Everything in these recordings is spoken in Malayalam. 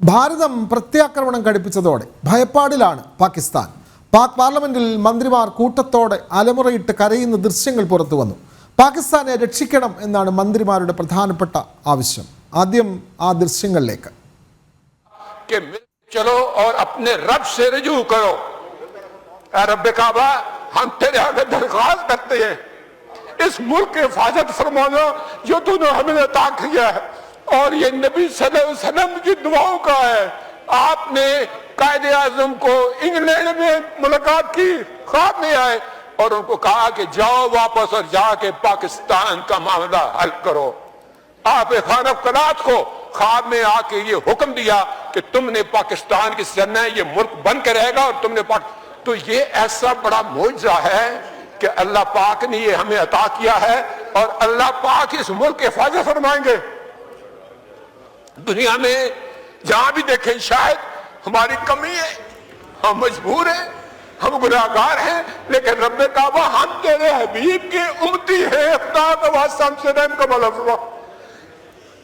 ഭാരതം പ്രത്യാക്രമണം ഘടിപ്പിച്ചതോടെ ഭയപ്പാടിലാണ് പാകിസ്ഥാൻ പാക് പാർലമെന്റിൽ മന്ത്രിമാർ കൂട്ടത്തോടെ അലമുറയിട്ട് കരയുന്ന ദൃശ്യങ്ങൾ പുറത്തു വന്നു പാകിസ്ഥാനെ രക്ഷിക്കണം എന്നാണ് മന്ത്രിമാരുടെ പ്രധാനപ്പെട്ട ആവശ്യം ആദ്യം ആ ദൃശ്യങ്ങളിലേക്ക് कि मिल चलो और अपने रब से रजू करो ऐ रब काबा हम तेरे आगे दरख्वास्त करते हैं इस मुल्क की हिफाजत फरमाना जो तूने हमें अता किया है اور یہ نبی صلی اللہ علیہ وسلم کی دعاؤں کا ہے۔ آپ نے قائد اعظم کو انگلینڈ میں ملاقات کی، خواب میں آئے اور ان کو کہا کہ جاؤ واپس اور جا کے پاکستان کا معاملہ حل کرو۔ آپ خان افقلات کو خواب میں آ کے یہ حکم دیا کہ تم نے پاکستان کی سرنا یہ ملک بن کے رہے گا اور تم نے پاک۔ تو یہ ایسا بڑا معجزہ ہے کہ اللہ پاک نے یہ ہمیں عطا کیا ہے اور اللہ پاک اس ملک کے حفاظت فرمائیں گے۔ दुनिया में जहां भी देखें शायद हमारी कमी है हम मजबूर हैं हम गुनाहगार हैं लेकिन रब काबा हम तेरे हबीब के उमती हैं अफ्ताह का वास्ता हमसे रहम का भला फरमा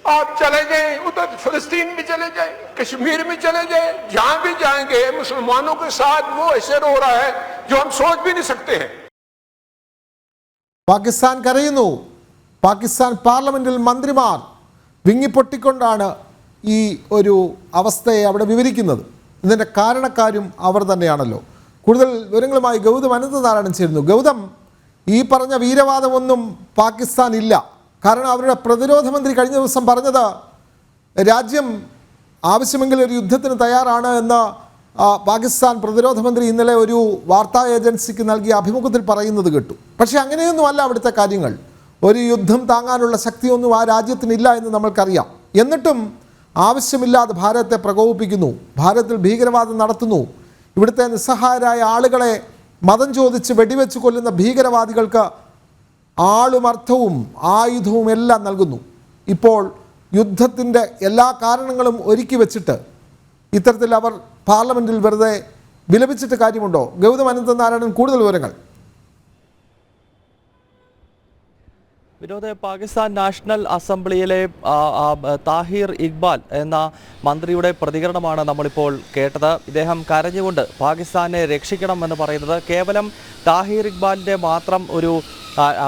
आप चले जाएं उधर फिलिस्तीन भी चले जाएं कश्मीर में चले जाएं जहां भी जाएंगे मुसलमानों के साथ वो ऐसे रो रहा है जो हम सोच भी नहीं सकते हैं പാകിസ്ഥാൻ കരയുന്നു പാകിസ്ഥാൻ പാർലമെന്റിൽ മന്ത്രിമാർ വിങ്ങിപ്പൊട്ടിക്കൊണ്ടാണ് ഈ ഒരു അവസ്ഥയെ അവിടെ വിവരിക്കുന്നത്. ഇതിന്റെ കാരണക്കാരും അവർ തന്നെയാണല്ലോ. കൂടുതൽ വിവരങ്ങളുമായി ഗൗതം അനന്തനാരായണൻ ചേരുന്നു. ഗൗതം ഈ പറഞ്ഞ വീരവാദമൊന്നും പാകിസ്ഥാൻ ഇല്ല കാരണം അവരുടെ പ്രതിരോധ മന്ത്രി കഴിഞ്ഞ ദിവസം പറഞ്ഞത് രാജ്യം ആവശ്യമെങ്കിൽ ഒരു യുദ്ധത്തിന് തയ്യാറാണ് എന്ന് പാകിസ്ഥാൻ പ്രതിരോധ മന്ത്രി ഇന്നലെ ഒരു വാർത്താ ഏജൻസിക്ക് നൽകിയ അഭിമുഖത്തിൽ പറയുന്നത് കേട്ടു. പക്ഷേ അങ്ങനെയൊന്നുമല്ല അവിടുത്തെ കാര്യങ്ങൾ. ഒരു യുദ്ധം താങ്ങാനുള്ള ശക്തിയൊന്നും ആ രാജ്യത്തിനില്ല എന്ന് നമ്മൾക്കറിയാം. എന്നിട്ടും ആവശ്യമില്ലാതെ ഭാരതത്തെ പ്രകോപിപ്പിക്കുന്നു. ഭാരതത്തിൽ ഭീകരവാദം നടത്തുന്നു. ഇവിടുത്തെ നിസ്സഹായരായ ആളുകളെ മതം ചോദിച്ച് വെടിവെച്ച് കൊല്ലുന്ന ഭീകരവാദികൾക്ക് ആളും അർത്ഥവും ആയുധവും എല്ലാം നൽകുന്നു. ഇപ്പോൾ യുദ്ധത്തിന്റെ എല്ലാ കാരണങ്ങളും ഒരുക്കി വെച്ചിട്ട് ഇത്തരത്തിൽ അവർ പാർലമെന്റിൽ വെറുതെ വിലപിച്ചിട്ട് കാര്യമുണ്ടോ? ഗൗതം അനന്തനാരായണൻ കൂടുതൽ വിവരങ്ങൾ. വിനോദ് പാകിസ്ഥാൻ നാഷണൽ അസംബ്ലിയിലെ താഹിർ ഇക്ബാൽ എന്ന മന്ത്രിയുടെ പ്രതികരണമാണ് നമ്മളിപ്പോൾ കേട്ടത്. ഇദ്ദേഹം കരഞ്ഞുകൊണ്ട് പാകിസ്ഥാനെ രക്ഷിക്കണം എന്ന് പറയുന്നത് കേവലം താഹിർ ഇക്ബാലിന്റെ മാത്രം ഒരു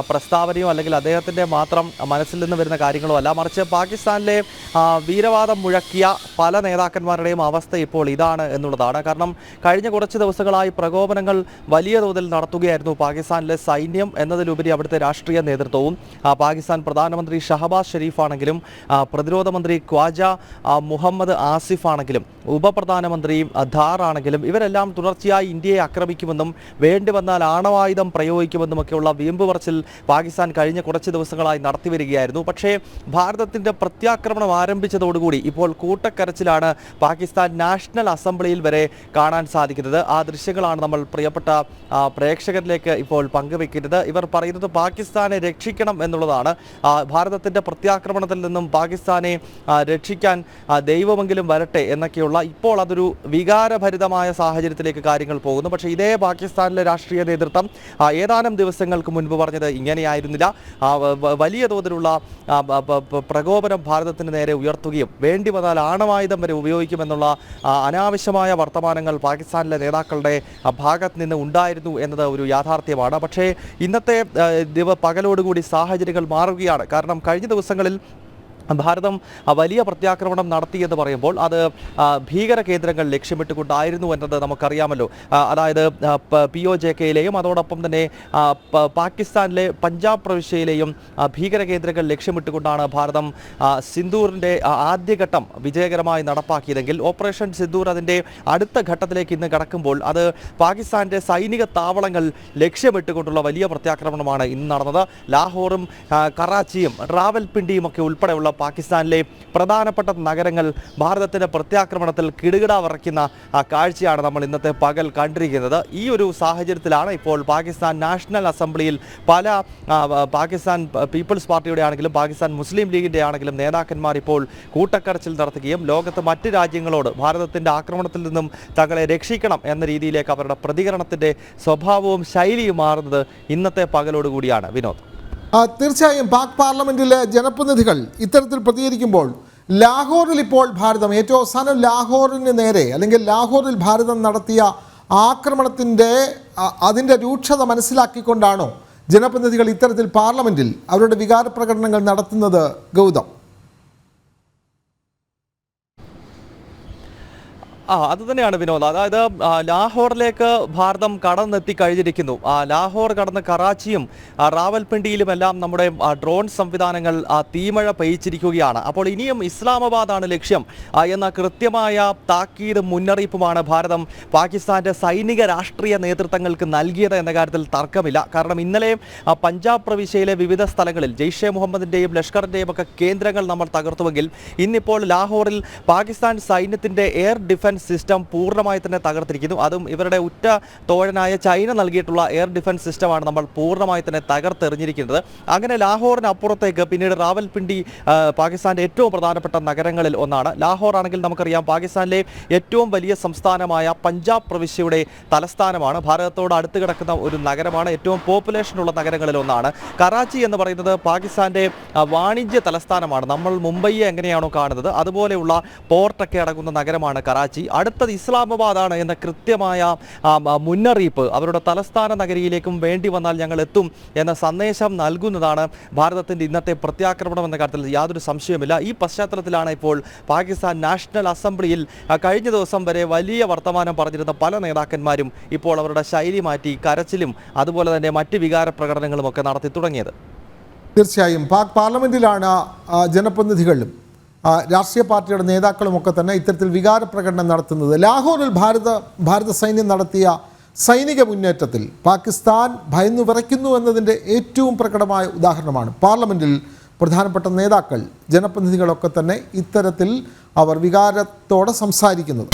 പ്രസ്താവനയോ അല്ലെങ്കിൽ അദ്ദേഹത്തിന്റെ മാത്രം മനസ്സിൽ നിന്ന് വരുന്ന കാര്യങ്ങളോ അല്ല. മറിച്ച് പാകിസ്ഥാനിലെ വീരവാദം മുഴക്കിയ പല നേതാക്കന്മാരുടെയും അവസ്ഥ ഇപ്പോൾ ഇതാണ് എന്നുള്ളതാണ്. കാരണം കഴിഞ്ഞ കുറച്ച് ദിവസങ്ങളായി പ്രകോപനങ്ങൾ വലിയ തോതിൽ നടത്തുകയായിരുന്നു പാകിസ്ഥാനിലെ സൈന്യം എന്നതിലുപരി അവിടുത്തെ രാഷ്ട്രീയ നേതൃത്വവും. പാകിസ്ഥാൻ പ്രധാനമന്ത്രി ഷഹബാസ് ഷെരീഫാണെങ്കിലും പ്രതിരോധ മന്ത്രി ഖ്വാജ മുഹമ്മദ് ആസിഫ് ആണെങ്കിലും ഉപപ്രധാനമന്ത്രി ധാർ ആണെങ്കിലും ഇവരെല്ലാം തുടർച്ചയായി ഇന്ത്യയെ ആക്രമിക്കുമെന്നും വേണ്ടി വന്നാൽ ആണവായുധം പ്രയോഗിക്കുമെന്നുമൊക്കെയുള്ള വീമ്പ് പറച്ചിൽ പാകിസ്ഥാൻ കഴിഞ്ഞ കുറച്ച് ദിവസങ്ങളായി നടത്തി വരികയായിരുന്നു. പക്ഷേ ഭാരതത്തിന്റെ പ്രത്യാക്രമണം ആരംഭിച്ചതോടുകൂടി ഇപ്പോൾ കൂട്ടക്കരച്ചിലാണ് പാകിസ്ഥാൻ നാഷണൽ അസംബ്ലിയിൽ വരെ കാണാൻ സാധിക്കുന്നത്. ആ ദൃശ്യങ്ങളാണ് നമ്മൾ പ്രിയപ്പെട്ട പ്രേക്ഷകരിലേക്ക് ഇപ്പോൾ പങ്കുവെക്കുന്നത്. ഇവർ പറയുന്നത് പാകിസ്ഥാനെ രക്ഷിക്കണം എന്നുള്ളതാണ്. ഭാരതത്തിന്റെ പ്രത്യാക്രമണത്തിൽ നിന്നും പാകിസ്ഥാനെ രക്ഷിക്കാൻ ദൈവമെങ്കിലും വരട്ടെ എന്നൊക്കെയുള്ള ഇപ്പോൾ അതൊരു വികാരഭരിതമായ സാഹചര്യത്തിലേക്ക് കാര്യങ്ങൾ പോകുന്നു. പക്ഷേ ഇതേ പാകിസ്ഥാനിലെ രാഷ്ട്രീയ നേതൃത്വം ഏതാനും ദിവസങ്ങൾക്ക് മുൻപ് പറഞ്ഞത് ഇങ്ങനെയായിരുന്നില്ല. വലിയ തോതിലുള്ള പ്രകോപനം ഭാരതത്തിന് നേരെ ഉയർത്തുകയും വേണ്ടി വന്നാൽ ആണവായുധം വരെ ഉപയോഗിക്കുമെന്നുള്ള അനാവശ്യമായ വർത്തമാനങ്ങൾ പാകിസ്ഥാനിലെ നേതാക്കളുടെ ഭാഗത്ത് നിന്ന് ഉണ്ടായിരുന്നു എന്നത് ഒരു യാഥാർത്ഥ്യമാണ്. പക്ഷേ ഇന്നത്തെ ദിവ പകലോടുകൂടി സാഹചര്യങ്ങൾ മാറുകയാണ്. കാരണം കഴിഞ്ഞ ദിവസങ്ങളിൽ ഭാരതം വലിയ പ്രത്യാക്രമണം നടത്തി എന്ന് പറയുമ്പോൾ അത് ഭീകര കേന്ദ്രങ്ങൾ ലക്ഷ്യമിട്ടുകൊണ്ടായിരുന്നു എന്നത് നമുക്കറിയാമല്ലോ. അതായത് പ- ഒ ജെ കെയിലെയും അതോടൊപ്പം തന്നെ പാകിസ്ഥാനിലെ പഞ്ചാബ് പ്രവിശ്യയിലെയും ഭീകര കേന്ദ്രങ്ങൾ ലക്ഷ്യമിട്ടുകൊണ്ടാണ് ഭാരതം സിന്ദൂറിന്റെ ആദ്യഘട്ടം വിജയകരമായി നടപ്പാക്കിയതെങ്കിൽ ഓപ്പറേഷൻ സിന്ദൂർ അതിന്റെ അടുത്ത ഘട്ടത്തിലേക്ക് ഇന്ന് കടക്കുമ്പോൾ അത് പാകിസ്ഥാന്റെ സൈനിക താവളങ്ങൾ ലക്ഷ്യമിട്ടുകൊണ്ടുള്ള വലിയ പ്രത്യാക്രമണമാണ് ഇന്ന് നടന്നത്. ലാഹോറും കറാച്ചിയും റാവൽപിണ്ടിയും ഒക്കെ ഉൾപ്പെടെയുള്ള പാകിസ്ഥാനിലെ പ്രധാനപ്പെട്ട നഗരങ്ങൾ ഭാരതത്തിന്റെ പ്രത്യാക്രമണത്തിൽ കിടുകിട വറയ്ക്കുന്ന ആ കാഴ്ചയാണ് നമ്മൾ ഇന്നത്തെ പകൽ കണ്ടിരിക്കുന്നത്. ഈ ഒരു സാഹചര്യത്തിലാണ് ഇപ്പോൾ പാകിസ്ഥാൻ നാഷണൽ അസംബ്ലിയിൽ പല പാകിസ്ഥാൻ പീപ്പിൾസ് പാർട്ടിയുടെ ആണെങ്കിലും പാകിസ്ഥാൻ മുസ്ലിം ലീഗിന്റെ ആണെങ്കിലും നേതാക്കന്മാർ ഇപ്പോൾ കൂട്ടക്കരച്ചിൽ നടത്തുകയും ലോകത്ത് മറ്റ് രാജ്യങ്ങളോട് ഭാരതത്തിന്റെ ആക്രമണത്തിൽ നിന്നും തങ്ങളെ രക്ഷിക്കണം എന്ന രീതിയിലേക്ക് അവരുടെ പ്രതികരണത്തിന്റെ സ്വഭാവവും ശൈലിയും മാറുന്നത് ഇന്നത്തെ പകലോടുകൂടിയാണ്. വിനോദ്. തീർച്ചയായും പാക് പാർലമെന്റിലെ ജനപ്രതിനിധികൾ ഇത്തരത്തിൽ പ്രതികരിക്കുമ്പോൾ ലാഹോറിൽ ഇപ്പോൾ ഭാരതം ഏറ്റവും അവസാനം ലാഹോറിന് നേരെ അല്ലെങ്കിൽ ലാഹോറിൽ ഭാരതം നടത്തിയ ആക്രമണത്തിന്റെ അതിന്റെ രൂക്ഷത മനസ്സിലാക്കിക്കൊണ്ടാണോ ജനപ്രതിനിധികൾ ഇത്തരത്തിൽ പാർലമെന്റിൽ അവരുടെ വികാര പ്രകടനങ്ങൾ നടത്തുന്നത് ഗൗതം? ആ അത് തന്നെയാണ് വിനോദ്. അതായത് ലാഹോറിലേക്ക് ഭാരതം കടന്നെത്തി കഴിഞ്ഞിരിക്കുന്നു. ലാഹോർ കടന്ന് കറാച്ചിയും റാവൽപിണ്ടിയിലുമെല്ലാം നമ്മുടെ ഡ്രോൺ സംവിധാനങ്ങൾ തീമഴ പെയ്ച്ചിരിക്കുകയാണ് അപ്പോൾ ഇനിയും ഇസ്ലാമാബാദാണ് ലക്ഷ്യം. എന്ന കൃത്യമായ താക്കീത് മുന്നറിയിപ്പുമാണ് ഭാരതം പാകിസ്ഥാന്റെ സൈനിക രാഷ്ട്രീയ നേതൃത്വങ്ങൾക്ക് നൽകിയത് എന്ന കാര്യത്തിൽ തർക്കമില്ല. കാരണം ഇന്നലെ പഞ്ചാബ് പ്രവിശ്യയിലെ വിവിധ സ്ഥലങ്ങളിൽ ജെയ്ഷെ മുഹമ്മദിന്റെയും ലഷ്കറിന്റെയും ഒക്കെ കേന്ദ്രങ്ങൾ നമ്മൾ തകർത്തുവെങ്കിൽ ഇന്നിപ്പോൾ ലാഹോറിൽ പാകിസ്ഥാൻ സൈന്യത്തിന്റെ എയർ ഡിഫൻസ് സിസ്റ്റം പൂർണമായി തന്നെ തകർത്തിരിക്കുന്നു. അതും ഇവരുടെ ഉറ്റ തോഴനായ ചൈന നൽകിയിട്ടുള്ള എയർ ഡിഫൻസ് സിസ്റ്റമാണ് നമ്മൾ പൂർണമായി തന്നെ തകർത്തെറിഞ്ഞിരിക്കുന്നത്. അങ്ങനെ ലാഹോറിന് അപ്പുറത്തേക്ക് പിന്നീട് റാവൽപിണ്ടി പാകിസ്ഥാന്റെ ഏറ്റവും പ്രധാനപ്പെട്ട നഗരങ്ങളിൽ ഒന്നാണ്. ലാഹോർ ആണെങ്കിൽ നമുക്കറിയാം പാകിസ്ഥാനിലെ ഏറ്റവും വലിയ സംസ്ഥാനമായ പഞ്ചാബ് പ്രവിശ്യയുടെ തലസ്ഥാനമാണ്. ഭാരതത്തോട് അടുത്ത് കിടക്കുന്ന ഒരു നഗരമാണ്. ഏറ്റവും പോപ്പുലേഷനുള്ള നഗരങ്ങളിൽ ഒന്നാണ്. കറാച്ചി എന്ന് പറയുന്നത് പാകിസ്ഥാന്റെ വാണിജ്യ തലസ്ഥാനമാണ്. നമ്മൾ മുംബൈയെ എങ്ങനെയാണോ കാണുന്നത് അതുപോലെയുള്ള പോർട്ടൊക്കെ അടങ്ങുന്ന നഗരമാണ് കറാച്ചി. അടുത്തത് ഇസ്ലാമാബാദാണ് എന്ന കൃത്യമായ മുന്നറിയിപ്പ് അവരുടെ തലസ്ഥാന നഗരിയിലേക്കും വേണ്ടി വന്നാൽ ഞങ്ങൾ എത്തും എന്ന സന്ദേശം നൽകുന്നതാണ് ഭാരതത്തിന്റെ ഇന്നത്തെ പ്രത്യാക്രമണം എന്ന കാര്യത്തിൽ യാതൊരു സംശയവുമില്ല. ഈ പശ്ചാത്തലത്തിലാണ് ഇപ്പോൾ പാകിസ്ഥാൻ നാഷണൽ അസംബ്ലിയിൽ കഴിഞ്ഞ ദിവസം വരെ വലിയ വർത്തമാനം പറഞ്ഞിരുന്ന പല നേതാക്കന്മാരും ഇപ്പോൾ അവരുടെ ശൈലി മാറ്റി കരച്ചിലും അതുപോലെ തന്നെ മറ്റ് വികാര പ്രകടനങ്ങളും ഒക്കെ നടത്തി തുടങ്ങിയത്. തീർച്ചയായും. പാക് പാർലമെന്റിലാണ് ജനപ്രതിനിധികളും രാഷ്ട്രീയ പാർട്ടിയുടെ നേതാക്കളുമൊക്കെ തന്നെ ഇത്തരത്തിൽ വികാര പ്രകടനം നടത്തുന്നത്. ലാഹോറിൽ ഭാരത ഭാരത സൈന്യം നടത്തിയ സൈനിക മുന്നേറ്റത്തിൽ പാകിസ്ഥാൻ ഭയന്നു വിറയ്ക്കുന്നു എന്നതിന്റെ ഏറ്റവും പ്രകടമായ ഉദാഹരണമാണ്. പാർലമെന്റിൽ പ്രധാനപ്പെട്ട നേതാക്കൾ ജനപ്രതിനിധികളൊക്കെ തന്നെ ഇത്തരത്തിൽ അവർ വികാരത്തോടെ സംസാരിക്കുന്നത്.